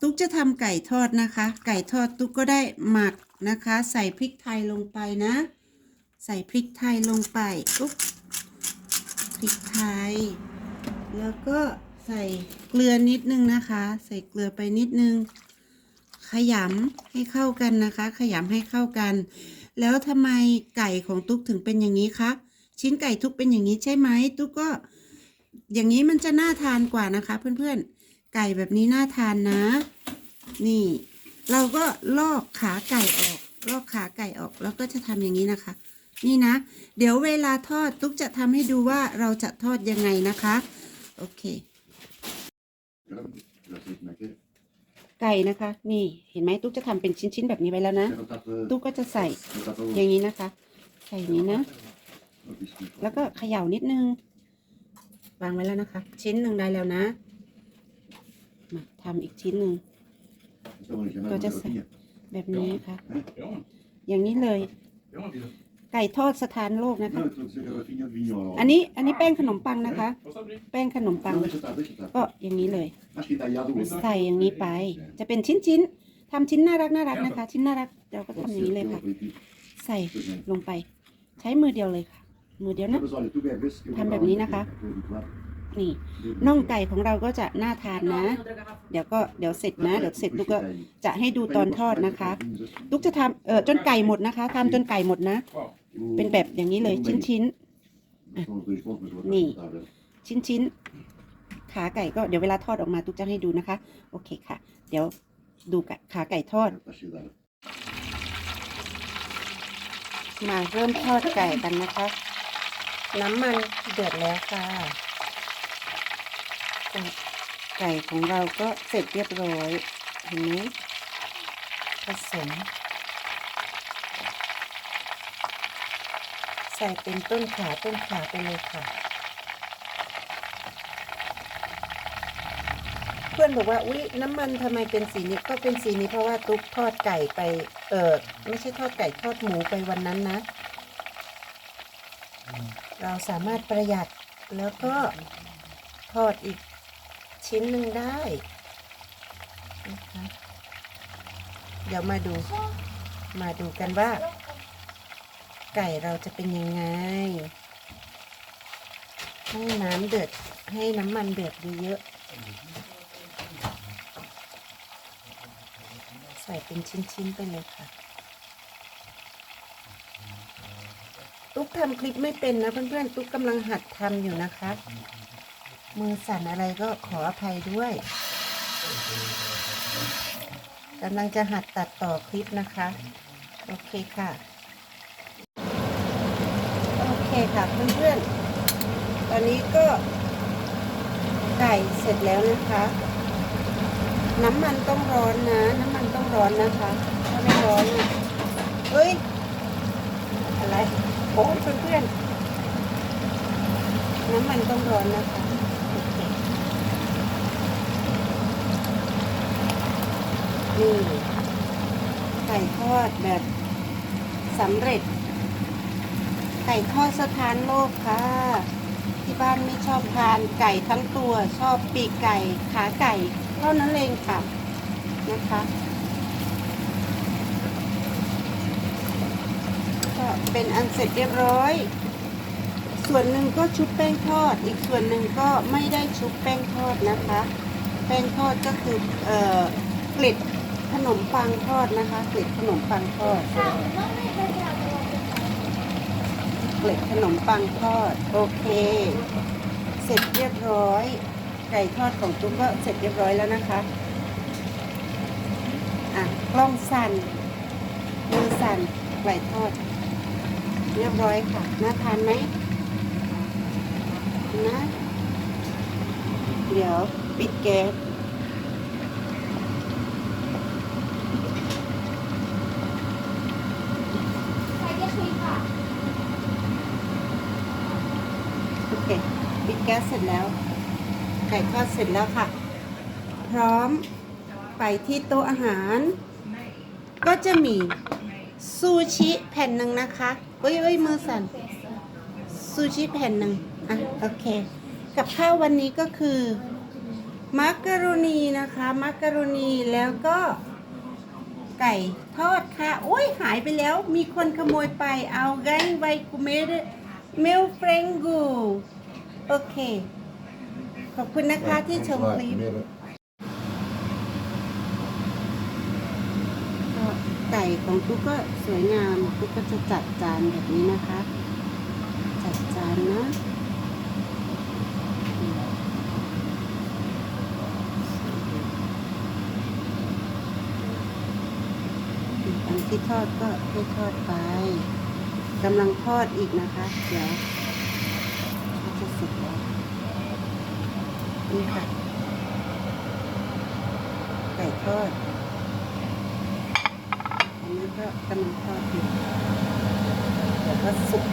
ตุ๊กจะทำไก่ทอดนะคะ ไก่ทอดตุ๊กก็ได้หมักนะคะ ใส่พริกไทยลงไปนะ ใส่พริกไทยลงไปปุ๊บพริกไทย แล้วก็ใส่เกลือนิดนึงนะคะ ใส่เกลือไปนิดนึง ขยำให้เข้ากันนะคะ ขยำให้เข้ากัน แล้วทำไมไก่ของตุ๊กถึงเป็นอย่างนี้คะชิ้นไก่ทุกเป็นอย่างนี้ใช่ไหมตุ๊กก็อย่างนี้มันจะน่าทานกว่านะคะเพื่อนๆ ไก่แบบนี้น่าทานนะ นี่ เราก็ลอกขาไก่ออก ลอกขาไก่ออกแล้วก็จะทำอย่างนี้นะคะ นี่นะ เดี๋ยวเวลาทอดตุ๊กจะทำให้ดูว่าเราจะทอดยังไงนะคะ โอเค ไก่นะคะ นี่เห็นไหมตุ๊กจะทำเป็นชิ้นๆแบบนี้ไว้แล้วนะ ตุ๊กก็จะใส่อย่างนี้นะคะใส่อย่างนี้นะ แล้วก็เขย่านิดนึงวางไว้แล้วนะคะ ชิ้นหนึ่งได้แล้วนะ มาทำอีกชิ้นหนึ่ง Stel maar eens, je Dat hebt is- een vier. แบบนี้ค่ะ Ja, man. อย่างนี้เลย Ja, man. die- ไก่ทอดสถานโลกนะคะ Nou, dat is een vier, vier. อันนี้อันนี้แป้งขนมปังนะคะ Wat staat erin? แป้งขนมปัง Nou, is het dat, is het dat. ก็อย่างนี้เลย Als je dat ja doet. ใส่อย่างนี้ไป จะเป็นชิ้นชิ้นๆทำชิ้นน่ารักน่ารักนะคะ ชิ้นน่ารักเราก็ทำอย่างนี้เลยค่ะ ใส่ลงไป ใช้มือเดียวเลยค่ะ มือเดียวนะทำแบบนี้นะคะ นี่น่องไก่ของเราก็จะน่าทานนะ เดี๋ยวก็เดี๋ยวเสร็จนะเดี๋ยวเสร็จลูกก็จะให้ดูตอนทอดนะคะลูกจะทำเออจนไก่หมดนะคะทำจนไก่หมดนะ Wow. เป็นแบบอย่างนี้เลยชิ้นชิ้นนี่ ชิ้นชิ้นๆขาไก่ก็เดี๋ยวเวลาทอดออกมาตุ๊กจะให้ดูนะคะ โอเคค่ะ เดี๋ยวดูกะขาไก่ทอด มาเริ่มทอดไก่กันนะคะ น้ำมันเดือดแล้วค่ะ ไก่ของเราก็เสร็จเรียบร้อย เห็นไหมผสม ใส่เป็นต้นขาต้นขาไปเลยค่ะ เพื่อนบอกว่าอุ๊ยน้ำมันทำไมเป็นสีนี้ก็เป็นสีนี้เพราะว่าตุ๊กทอดไก่ไป เออไม่ใช่ทอดไก่ทอดหมูไปวันนั้นนะ เราสามารถประหยัดแล้วก็ทอดอีก ชิ้นหนึ่งได้นะคะเดี๋ยวมาดู มาดูกันว่า ไก่เราจะเป็นยังไง ให้น้ำเดือด ให้น้ำมันเดือดเยอะๆใส่เป็นชิ้นๆไปเลยค่ะตุ๊กทำคลิปไม่เป็นนะเพื่อนๆ ตุ๊กกำลังหัดทำอยู่นะคะ มือสั่นอะไรก็ขออภัยด้วยกำลังจะหัดตัดต่อคลิปนะคะ โอเคค่ะ โอเคค่ะเพื่อนๆ ตอนนี้ก็ไก่เสร็จแล้วนะคะ น้ำมันต้องร้อนนะ น้ำมันต้องร้อนนะคะ ถ้าไม่ร้อนเนี่ยเฮ้ย อะไรโอ้เพื่อนๆ น้ำมันต้องร้อนนะคะโอเค นี่ไก่ทอดแบบสำเร็จ ไก่ทอดสถานโลกค่ะ ที่บ้านไม่ชอบทานไก่ทั้งตัวชอบปีกไก่ขาไก่เท่านั้นเองค่ะนะคะก็เป็นอันเสร็จเรียบร้อย ส่วนหนึ่งก็ชุบแป้งทอด อีกส่วนหนึ่งก็ไม่ได้ชุบแป้งทอดนะคะ แป้งทอดก็คือเอ่อกลิด ขนมปังทอดนะคะเกลิดขนมปังทอดเกล็ดขนมปังทอด โอเค เสร็จเรียบร้อย ไก่ทอดของตุ๊กก็เสร็จเรียบร้อยแล้วนะคะ อะกล้องสั่นมือสั่นไก่ทอด เรียบร้อยค่ะ น่าทานไหมนะ เดี๋ยวปิดแก๊ส โอเค ปิดแก๊สเสร็จแล้ว ไก่ทอดเสร็จแล้วค่ะ พร้อมไปที่โต๊ะอาหาร ก็จะมีซูชิแผ่นหนึ่งนะคะเอ้ยเอ้ยมือสั่นซูชิแผ่นหนึ่งอะโอเค กับข้าววันนี้ก็คือมักกะโรนีนะคะมักกะโรนีแล้วก็ไก่ทอดค่ะโอ้ยหายไปแล้วมีคนขโมยไปเอาไงไวกูเมดเมลเฟรนกู โอเค ขอบคุณนะคะที่ชมคลิปก็ไก่ของตุ๊กก็สวยงามตุ๊กก็จะจัดจานแบบนี้นะคะ จัดจานนะอืมอีกอันที่ทอดก็ให้ทอดไปกำลังทอดอีกนะคะ เดี๋ยวก็จะเสร็จแล้วนี่ค่ะ ไก่ทอด อันนี้ก็กำลังทอดอยู่แต่ก็สุก